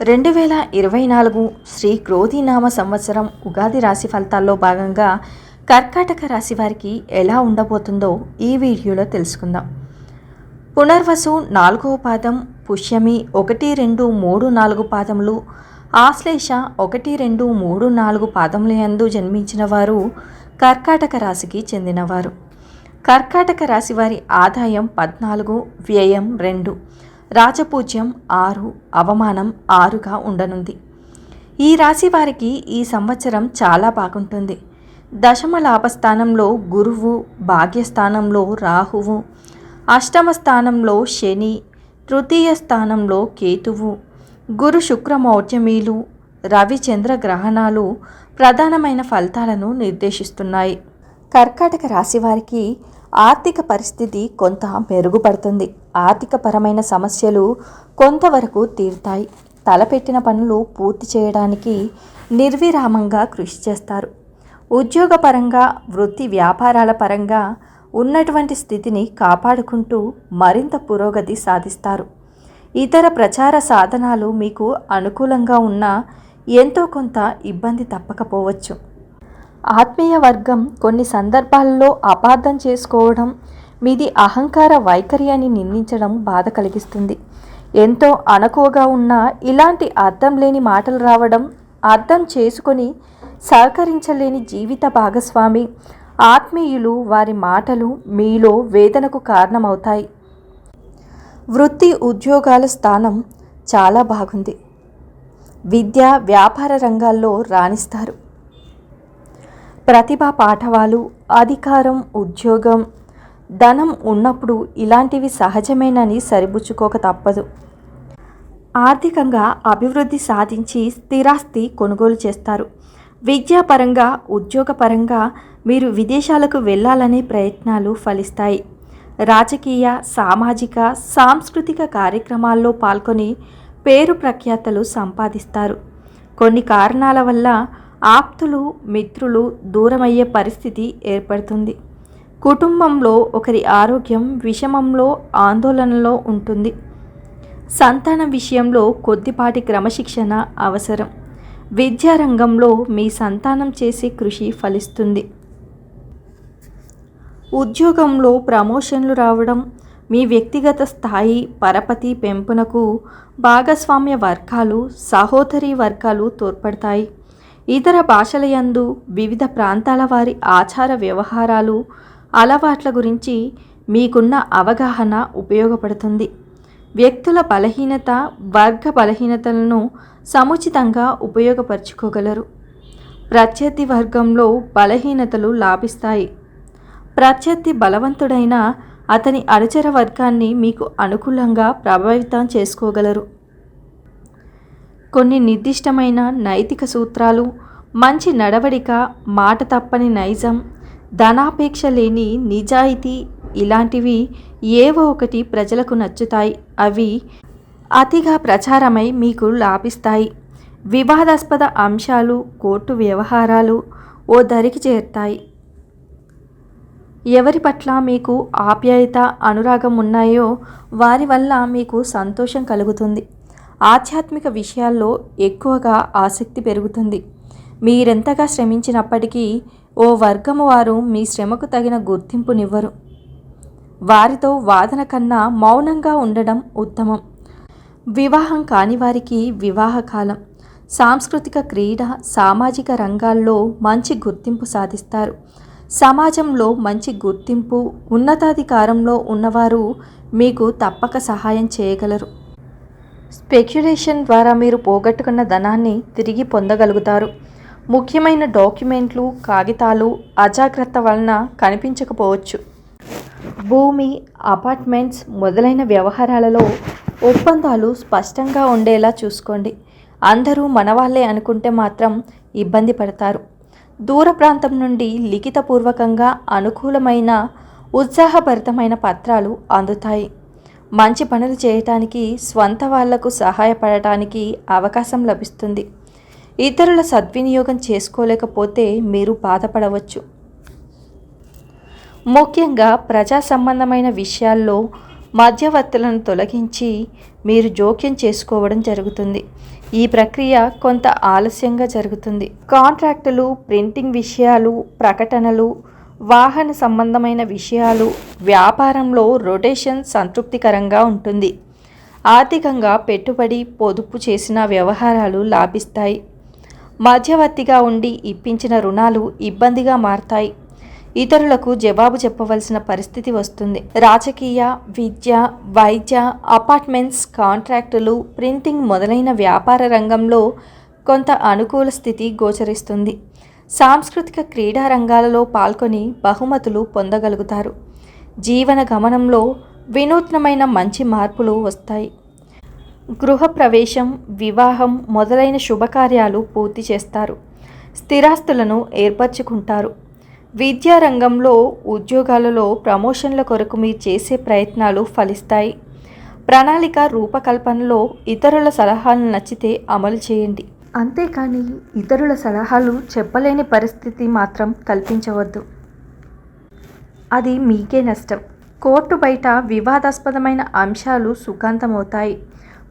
రెండు వేల ఇరవై నాలుగు శ్రీ క్రోధినామ సంవత్సరం ఉగాది రాశి ఫలితాల్లో భాగంగా కర్కాటక రాశి వారికి ఎలా ఉండబోతుందో ఈ వీడియోలో తెలుసుకుందాం. పునర్వసు నాలుగవ పాదం పుష్యమి ఒకటి రెండు మూడు నాలుగు పాదములు ఆశ్లేష ఒకటి రెండు మూడు నాలుగు పాదముల యందు జన్మించిన వారు కర్కాటక రాశికి చెందినవారు. కర్కాటక రాశి వారి ఆదాయం పద్నాలుగు వ్యయం రెండు. రాజపూజ్యం ఆరు అవమానం ఆరుగా ఉండనుంది. ఈ రాశి వారికి ఈ సంవత్సరం చాలా బాగుంటుంది. దశమ లాభస్థానంలో గురువు భాగ్యస్థానంలో రాహువు అష్టమ స్థానంలో శని తృతీయ స్థానంలో కేతువు గురు శుక్ర మౌర్యమీలు గ్రహణాలు ప్రధానమైన ఫలితాలను నిర్దేశిస్తున్నాయి. కర్కాటక రాశి వారికి ఆర్థిక పరిస్థితి కొంత మెరుగుపడుతుంది. ఆర్థికపరమైన సమస్యలు కొంతవరకు తీరుతాయి. తలపెట్టిన పనులు పూర్తి చేయడానికి నిర్విరామంగా కృషి చేస్తారు. ఉద్యోగపరంగా వృత్తి వ్యాపారాల పరంగా ఉన్నటువంటి స్థితిని కాపాడుకుంటూ మరింత పురోగతి సాధిస్తారు. ఇతర ప్రచార సాధనాలు మీకు అనుకూలంగా ఉన్నా ఎంతో కొంత ఇబ్బంది తప్పకపోవచ్చు. ఆత్మీయ వర్గం కొన్ని సందర్భాల్లో అపార్థం చేసుకోవడం మీది అహంకార వైఖరి అని నిందించడం బాధ కలిగిస్తుంది. ఎంతో అణకువగా ఉన్న ఇలాంటి అర్థం లేని మాటలు రావడం అర్థం చేసుకొని సహకరించలేని జీవిత భాగస్వామి ఆత్మీయులు వారి మాటలు మీలో వేదనకు కారణమవుతాయి. వృత్తి ఉద్యోగాల స్థానం చాలా బాగుంది. విద్య వ్యాపార రంగాల్లో రాణిస్తారు. ప్రతిభ పాఠవాలు అధికారం ఉద్యోగం ధనం ఉన్నప్పుడు ఇలాంటివి సహజమేనని సరిపుచ్చుకోక తప్పదు. ఆర్థికంగా అభివృద్ధి సాధించి స్థిరాస్తి కొనుగోలు చేస్తారు. విద్యాపరంగా ఉద్యోగపరంగా మీరు విదేశాలకు వెళ్ళాలనే ప్రయత్నాలు ఫలిస్తాయి. రాజకీయ సామాజిక సాంస్కృతిక కార్యక్రమాల్లో పాల్గొని పేరు ప్రఖ్యాతలు సంపాదిస్తారు. కొన్ని కారణాల వల్ల ఆప్తులు మిత్రులు దూరమయ్యే పరిస్థితి ఏర్పడుతుంది. కుటుంబంలో ఒకరి ఆరోగ్యం విషమంలో ఆందోళనలో ఉంటుంది. సంతానం విషయంలో కొద్దిపాటి క్రమశిక్షణ అవసరం. విద్యారంగంలో మీ సంతానం చేసే కృషి ఫలిస్తుంది. ఉద్యోగంలో ప్రమోషన్లు రావడం మీ వ్యక్తిగత స్థాయి పరపతి పెంపునకు భాగస్వామ్య వర్గాలు సహోదరి వర్గాలు తోడ్పడతాయి. ఇతర భాషలయందు వివిధ ప్రాంతాల వారి ఆచార వ్యవహారాలు అలవాట్ల గురించి మీకున్న అవగాహన ఉపయోగపడుతుంది. వ్యక్తుల బలహీనత వర్గ బలహీనతలను సముచితంగా ఉపయోగపరుచుకోగలరు. ప్రత్యర్థి వర్గంలో బలహీనతలు లాభిస్తాయి. ప్రత్యర్థి బలవంతుడైన అతని అనుచర వర్గాన్ని మీకు అనుకూలంగా ప్రభావితం చేసుకోగలరు. కొన్ని నిర్దిష్టమైన నైతిక సూత్రాలు మంచి నడవడిక మాట తప్పని నైజం ధనాపేక్ష లేని నిజాయితీ ఇలాంటివి ఏవో ఒకటి ప్రజలకు నచ్చుతాయి. అవి అతిగా ప్రచారమై మీకు లాభిస్తాయి. వివాదాస్పద అంశాలు కోర్టు వ్యవహారాలు ఓ దరికి చేరుతాయి. ఎవరి పట్ల మీకు ఆప్యాయత అనురాగం ఉన్నాయో వారి వల్ల మీకు సంతోషం కలుగుతుంది. ఆధ్యాత్మిక విషయాల్లో ఎక్కువగా ఆసక్తి పెరుగుతుంది. మీరెంతగా శ్రమించినప్పటికీ ఓ వర్గము వారు మీ శ్రమకు తగిన గుర్తింపునివ్వరు. వారితో వాదన కన్నా మౌనంగా ఉండడం ఉత్తమం. వివాహం కాని వారికి వివాహ కాలం సాంస్కృతిక క్రీడ సామాజిక రంగాల్లో మంచి గుర్తింపు సాధిస్తారు. సమాజంలో మంచి గుర్తింపు ఉన్నతాధికారంలో ఉన్నవారు మీకు తప్పక సహాయం చేయగలరు. స్పెక్యులేషన్ ద్వారా మీరు పోగొట్టుకున్న ధనాన్ని తిరిగి పొందగలుగుతారు. ముఖ్యమైన డాక్యుమెంట్లు కాగితాలు అజాగ్రత్త వలన కనిపించకపోవచ్చు. భూమి అపార్ట్మెంట్స్ మొదలైన వ్యవహారాలలో ఒప్పందాలు స్పష్టంగా ఉండేలా చూసుకోండి. అందరూ మనవాళ్ళే అనుకుంటే మాత్రం ఇబ్బంది పడతారు. దూర ప్రాంతం నుండి లిఖితపూర్వకంగా అనుకూలమైన ఉత్సాహభరితమైన పత్రాలు అందుతాయి. మంచి పనులు చేయటానికి స్వంత వాళ్ళకు సహాయపడటానికి అవకాశం లభిస్తుంది. ఇతరుల సద్వినియోగం చేసుకోలేకపోతే మీరు బాధపడవచ్చు. ముఖ్యంగా ప్రజా సంబంధమైన విషయాల్లో మధ్యవర్తులను తొలగించి మీరు జోక్యం చేసుకోవడం జరుగుతుంది. ఈ ప్రక్రియ కొంత ఆలస్యంగా జరుగుతుంది. కాంట్రాక్టులు ప్రింటింగ్ విషయాలు ప్రకటనలు వాహన సంబంధమైన విషయాలు వ్యాపారంలో రొటేషన్ సంతృప్తికరంగా ఉంటుంది. ఆర్థికంగా పెట్టుబడి పొదుపు చేసిన వ్యవహారాలు లాభిస్తాయి. మధ్యవర్తిగా ఉండి ఇప్పించిన రుణాలు ఇబ్బందిగా మారతాయి. ఇతరులకు జవాబు చెప్పవలసిన పరిస్థితి వస్తుంది. రాజకీయ విద్య వైద్య అపార్ట్మెంట్స్ కాంట్రాక్టులు ప్రింటింగ్ మొదలైన వ్యాపార రంగంలో కొంత అనుకూల స్థితి గోచరిస్తుంది. సాంస్కృతిక క్రీడా రంగాలలో పాల్గొని బహుమతులు పొందగలుగుతారు. జీవన గమనంలో వినూత్నమైన మంచి మార్పులు వస్తాయి. గృహప్రవేశం వివాహం మొదలైన శుభకార్యాలు పూర్తి చేస్తారు. స్థిరాస్తులను ఏర్పరచుకుంటారు. విద్యారంగంలో ఉద్యోగాలలో ప్రమోషన్ల కొరకు మీరు చేసే ప్రయత్నాలు ఫలిస్తాయి. ప్రణాళిక రూపకల్పనలో ఇతరుల సలహాలు నచ్చితే అమలు చేయండి. అంతేకాని ఇతరుల సలహాలు చెప్పలేని పరిస్థితి మాత్రం కల్పించవద్దు. అది మీకే నష్టం. కోర్టు బయట వివాదాస్పదమైన అంశాలు సుఖాంతమవుతాయి.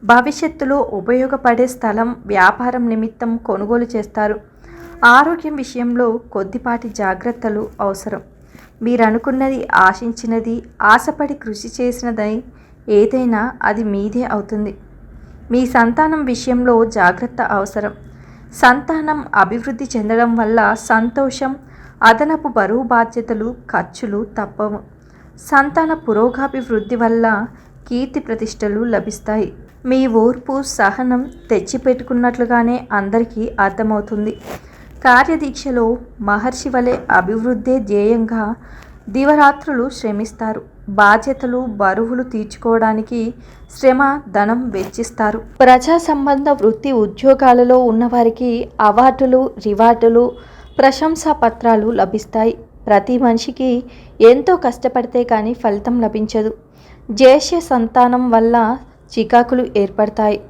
భవిష్యత్తులో ఉపయోగపడే స్థలం వ్యాపారం నిమిత్తం కొనుగోలు చేస్తారు. ఆరోగ్యం విషయంలో కొద్దిపాటి జాగ్రత్తలు అవసరం. మీరు అనుకున్నది ఆశించినది ఆశపడి కృషి చేసినదని ఏదైనా అది మీదే అవుతుంది. మీ సంతానం విషయంలో జాగ్రత్త అవసరం. సంతానం అభివృద్ధి చెందడం వల్ల సంతోషం అదనపు బరువు బాధ్యతలు ఖర్చులు తప్పవు. సంతాన పురోగాభివృద్ధి వల్ల కీర్తి ప్రతిష్టలు లభిస్తాయి. మీ ఓర్పు సహనం తెచ్చిపెట్టుకున్నట్లుగానే అందరికీ అర్థమవుతుంది. కార్యదీక్షలో మహర్షి వలె అభివృద్ధే ధ్యేయంగా దివరాత్రులు శ్రమిస్తారు. బాధ్యతలు బరువులు తీర్చుకోవడానికి శ్రమ ధనం వెచ్చిస్తారు. ప్రజా సంబంధ వృత్తి ఉద్యోగాలలో ఉన్నవారికి అవార్డులు రివార్డులు ప్రశంసా పత్రాలు లభిస్తాయి. ప్రతి మనిషికి ఎంతో కష్టపడితే కానీ ఫలితం లభించదు. జ్యేష్ఠ సంతానం వల్ల చికాకులు ఏర్పడతాయి.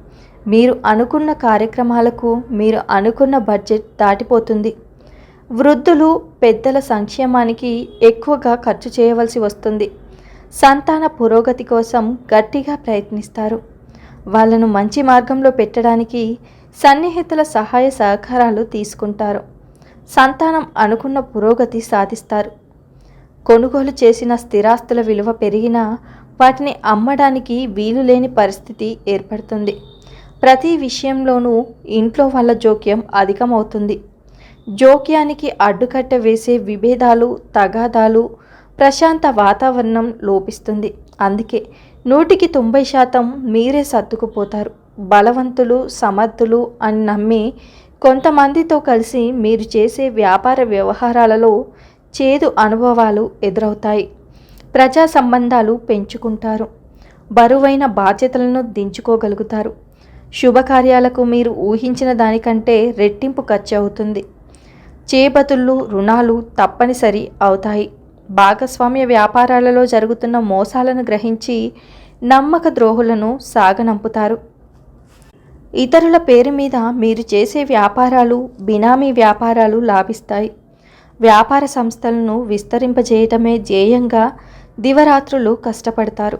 మీరు అనుకున్న కార్యక్రమాలకు మీరు అనుకున్న బడ్జెట్ దాటిపోతుంది. వృద్ధులు పెద్దల సంక్షేమానికి ఎక్కువగా ఖర్చు చేయవలసి వస్తుంది. సంతాన పురోగతి కోసం గట్టిగా ప్రయత్నిస్తారు. వాళ్ళను మంచి మార్గంలో పెట్టడానికి సన్నిహితుల సహాయ సహకారాలు తీసుకుంటారు. సంతానం అనుకున్న పురోగతి సాధిస్తారు. కొనుగోలు చేసిన స్థిరాస్తుల విలువ పెరిగినా వాటిని అమ్మడానికి వీలు లేని పరిస్థితి ఏర్పడుతుంది. ప్రతి విషయంలోనూ ఇంట్లో వాళ్ళ జోక్యం అధికమవుతుంది. జోక్యానికి అడ్డుకట్ట వేసే విభేదాలు తగాదాలు ప్రశాంత వాతావరణం లోపిస్తుంది. అందుకే నూటికి తొంభై శాతం మీరే సర్దుకుపోతారు. బలవంతులు సమర్థులు అని నమ్మి కొంతమందితో కలిసి మీరు చేసే వ్యాపార వ్యవహారాలలో చేదు అనుభవాలు ఎదురవుతాయి. ప్రజా సంబంధాలు పెంచుకుంటారు. బరువైన బాధ్యతలను దించుకోగలుగుతారు. శుభకార్యాలకు మీరు ఊహించిన దానికంటే రెట్టింపు ఖర్చు అవుతుంది. చేపతుళ్ళు రుణాలు తప్పనిసరి అవుతాయి. భాగస్వామ్య వ్యాపారాలలో జరుగుతున్న మోసాలను గ్రహించి నమ్మక ద్రోహులను సాగనంపుతారు. ఇతరుల పేరు మీద మీరు చేసే వ్యాపారాలు బినామీ వ్యాపారాలు లాభిస్తాయి. వ్యాపార సంస్థలను విస్తరింపజేయటమే ధ్యేయంగా దివరాత్రులు కష్టపడతారు.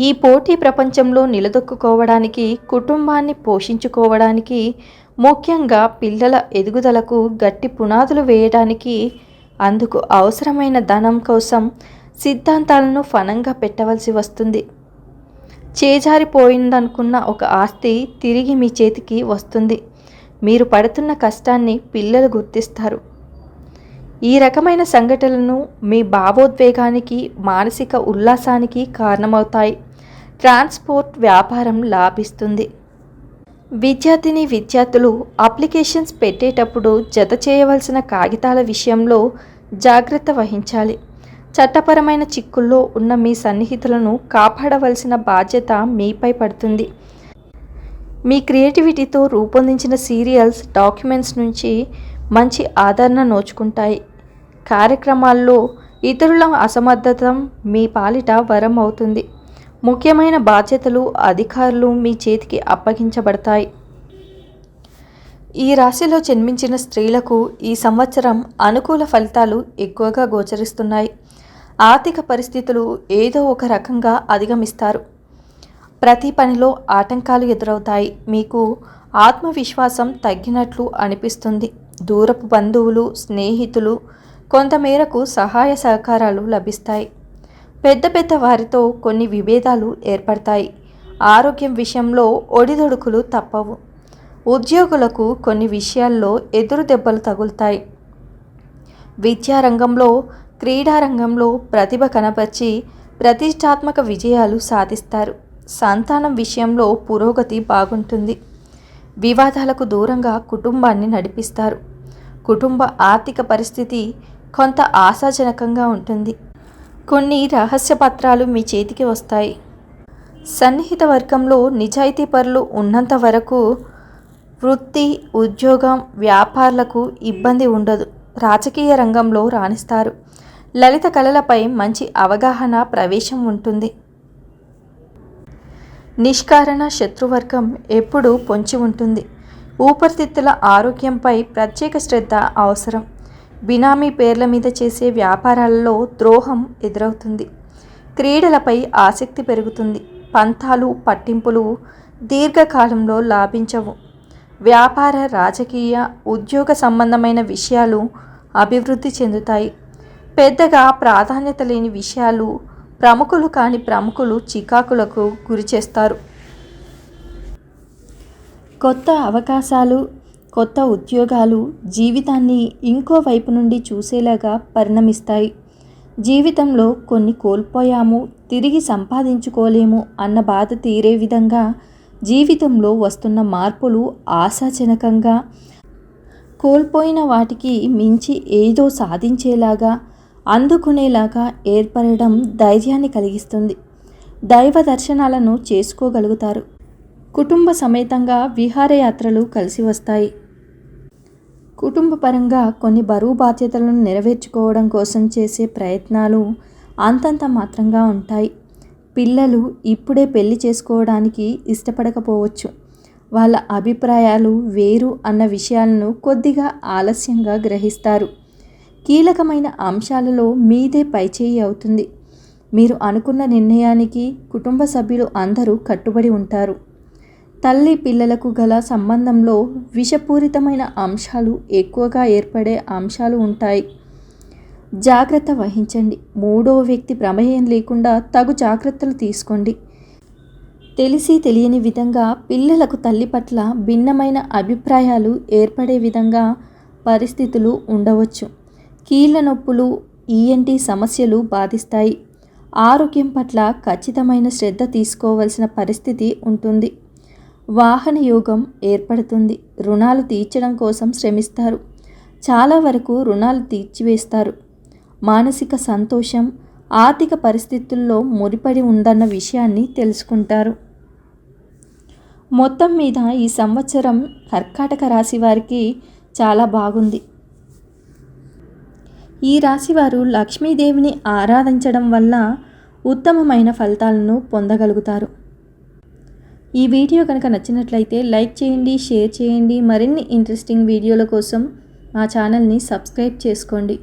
ఈ పోటీ ప్రపంచంలో నిలదొక్కుకోవడానికి కుటుంబాన్ని పోషించుకోవడానికి ముఖ్యంగా పిల్లల ఎదుగుదలకు గట్టి పునాదులు వేయడానికి అందుకు అవసరమైన ధనం కోసం సిద్ధాంతాలను ఫనంగా పెట్టవలసి వస్తుంది. చేజారిపోయిందనుకున్న ఒక ఆస్తి తిరిగి మీ చేతికి వస్తుంది. మీరు పడుతున్న కష్టాన్ని పిల్లలు గుర్తిస్తారు. ఈ రకమైన సంఘటనలను మీ భావోద్వేగానికి మానసిక ఉల్లాసానికి కారణమవుతాయి. ట్రాన్స్పోర్ట్ వ్యాపారం లాభిస్తుంది. విద్యార్థిని విద్యార్థులు అప్లికేషన్స్ పెట్టేటప్పుడు జత చేయవలసిన కాగితాల విషయంలో జాగ్రత్త వహించాలి. చట్టపరమైన చిక్కుల్లో ఉన్న మీ సన్నిహితులను కాపాడవలసిన బాధ్యత మీపై పడుతుంది. మీ క్రియేటివిటీతో రూపొందించిన సీరియల్స్ డాక్యుమెంట్స్ నుంచి మంచి ఆదరణ నోచుకుంటాయి. కార్యక్రమాల్లో ఇతరుల అసమర్థత మీ పాలిట వరం అవుతుంది ముఖ్యమైన బాధ్యతలు అధికారులు మీ చేతికి అప్పగించబడతాయి. ఈ రాశిలో జన్మించిన స్త్రీలకు ఈ సంవత్సరం అనుకూల ఫలితాలు ఎక్కువగా గోచరిస్తున్నాయి. ఆర్థిక పరిస్థితులు ఏదో ఒక రకంగా అధిగమిస్తారు. ప్రతి పనిలో ఆటంకాలు ఎదురవుతాయి. మీకు ఆత్మవిశ్వాసం తగ్గినట్లు అనిపిస్తుంది. దూరపు బంధువులు స్నేహితులు కొంతమేరకు సహాయ సహకారాలు లభిస్తాయి. పెద్ద పెద్ద వారితో కొన్ని విభేదాలు ఏర్పడతాయి. ఆరోగ్యం విషయంలో ఒడిదొడుకులు తప్పవు. ఉద్యోగులకు కొన్ని విషయాల్లో ఎదురు దెబ్బలు తగులుతాయి. విద్యారంగంలో క్రీడారంగంలో ప్రతిభ కనపరిచి ప్రతిష్టాత్మక విజయాలు సాధిస్తారు. సంతానం విషయంలో పురోగతి బాగుంటుంది. వివాదాలకు దూరంగా కుటుంబాన్ని నడిపిస్తారు. కుటుంబ ఆర్థిక పరిస్థితి కొంత ఆశాజనకంగా ఉంటుంది. కొన్ని రహస్య పత్రాలు మీ చేతికి వస్తాయి. సన్నిహిత వర్గంలో నిజాయితీ పరులు ఉన్నంత వరకు వృత్తి ఉద్యోగం వ్యాపారులకు ఇబ్బంది ఉండదు. రాజకీయ రంగంలో రాణిస్తారు. లలిత కళలపై మంచి అవగాహన ప్రవేశం ఉంటుంది. నిష్కారణ శత్రువర్గం ఎప్పుడూ పొంచి ఉంటుంది. ఊపిరితిత్తుల ఆరోగ్యంపై ప్రత్యేక శ్రద్ధ అవసరం. బినామీ పేర్ల మీద చేసే వ్యాపారాలలో ద్రోహం ఎదురవుతుంది. క్రీడలపై ఆసక్తి పెరుగుతుంది. పంతాలు పట్టింపులు దీర్ఘకాలంలో లాభించవు. వ్యాపార రాజకీయ ఉద్యోగ సంబంధమైన విషయాలు అభివృద్ధి చెందుతాయి. పెద్దగా ప్రాధాన్యత లేని విషయాలు ప్రముఖులు కాని ప్రముఖులు చికాకులకు గురి చేస్తారు కొత్త అవకాశాలు కొత్త ఉద్యోగాలు జీవితాన్ని ఇంకో వైపు నుండి చూసేలాగా పరిణమిస్తాయి. జీవితంలో కొన్ని కోల్పోయాము తిరిగి సంపాదించుకోలేము అన్న బాధ తీరే విధంగా జీవితంలో వస్తున్న మార్పులు ఆశాజనకంగా కోల్పోయిన వాటికి మించి ఏదో సాధించేలాగా అందుకునేలాగా ఏర్పడడం ధైర్యాన్ని కలిగిస్తుంది. దైవ దర్శనాలను చేసుకోగలుగుతారు. కుటుంబ సమేతంగా విహారయాత్రలు కలిసి వస్తాయి. కుటుంబపరంగా కొన్ని బరువు బాధ్యతలను నెరవేర్చుకోవడం కోసం చేసే ప్రయత్నాలు అంతంత మాత్రంగా ఉంటాయి. పిల్లలు ఇప్పుడే పెళ్ళి చేసుకోవడానికి ఇష్టపడకపోవచ్చు. వాళ్ళ అభిప్రాయాలు వేరు అన్న విషయాలను కొద్దిగా ఆలస్యంగా గ్రహిస్తారు. కీలకమైన అంశాలలో మీదే పైచేయి అవుతుంది. మీరు అనుకున్న నిర్ణయానికి కుటుంబ సభ్యులు అందరూ కట్టుబడి ఉంటారు. తల్లి పిల్లలకు గల సంబంధంలో విషపూరితమైన అంశాలు ఎక్కువగా ఏర్పడే అంశాలు ఉంటాయి. జాగ్రత్త వహించండి. మూడో వ్యక్తి ప్రమేయం లేకుండా తగు జాగ్రత్తలు తీసుకోండి. తెలిసి తెలియని విధంగా పిల్లలకు తల్లి పట్ల భిన్నమైన అభిప్రాయాలు ఏర్పడే విధంగా పరిస్థితులు ఉండవచ్చు. కీళ్ళ నొప్పులు ఈఎన్టీ సమస్యలు బాధిస్తాయి. ఆరోగ్యం పట్ల ఖచ్చితమైన శ్రద్ధ తీసుకోవలసిన పరిస్థితి ఉంటుంది. వాహన యోగం ఏర్పడుతుంది. రుణాలు తీర్చడం కోసం శ్రమిస్తారు. చాలా వరకు రుణాలు తీర్చివేస్తారు. మానసిక సంతోషం ఆర్థిక పరిస్థితుల్లో ముడిపడి ఉందన్న విషయాన్ని తెలుసుకుంటారు. మొత్తం మీద ఈ సంవత్సరం కర్కాటక రాశి వారికి చాలా బాగుంది. ఈ రాశివారు లక్ష్మీదేవిని ఆరాధించడం వల్ల ఉత్తమమైన ఫలితాలను పొందగలుగుతారు. ఈ వీడియో కనుక నచ్చినట్లయితే లైక్ చేయండి షేర్ చేయండి. మరిన్ని ఇంట్రెస్టింగ్ వీడియోల కోసం మా ఛానల్ని సబ్స్క్రైబ్ చేసుకోండి.